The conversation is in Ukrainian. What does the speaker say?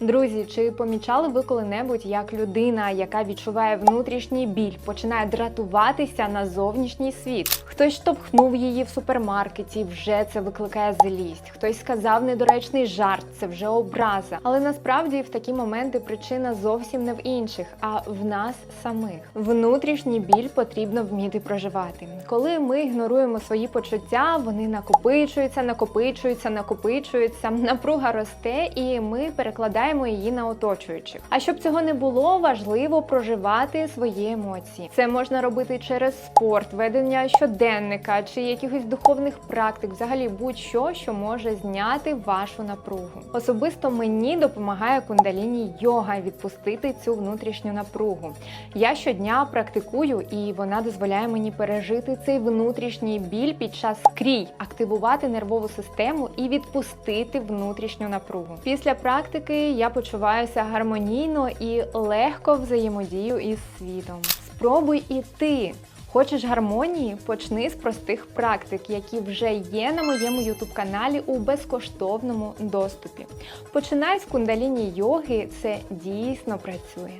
Друзі, чи помічали ви коли-небудь, як людина, яка відчуває внутрішній біль, починає дратуватися на зовнішній світ? Хтось штовхнув її в супермаркеті, вже це викликає злість. Хтось сказав недоречний жарт, це вже образа. Але насправді в такі моменти причина зовсім не в інших, а в нас самих. Внутрішній біль потрібно вміти проживати. Коли ми ігноруємо свої почуття, вони накопичуються, накопичуються, накопичуються. Напруга росте, і ми перекладаємо її на оточуючих. А щоб цього не було, важливо проживати свої емоції. Це можна робити через спорт, ведення щоденника чи якихось духовних практик, взагалі будь-що, що може зняти вашу напругу. Особисто мені допомагає кундаліні йога відпустити цю внутрішню напругу. Я щодня практикую, і вона дозволяє мені пережити цей внутрішній біль під час крій, активувати нервову систему і відпустити внутрішню напругу. Після практики я почуваюся гармонійно і легко взаємодію із світом. Спробуй і ти. Хочеш гармонії? Почни з простих практик, які вже є на моєму ютуб-каналі у безкоштовному доступі. Починай з кундаліні йоги, це дійсно працює.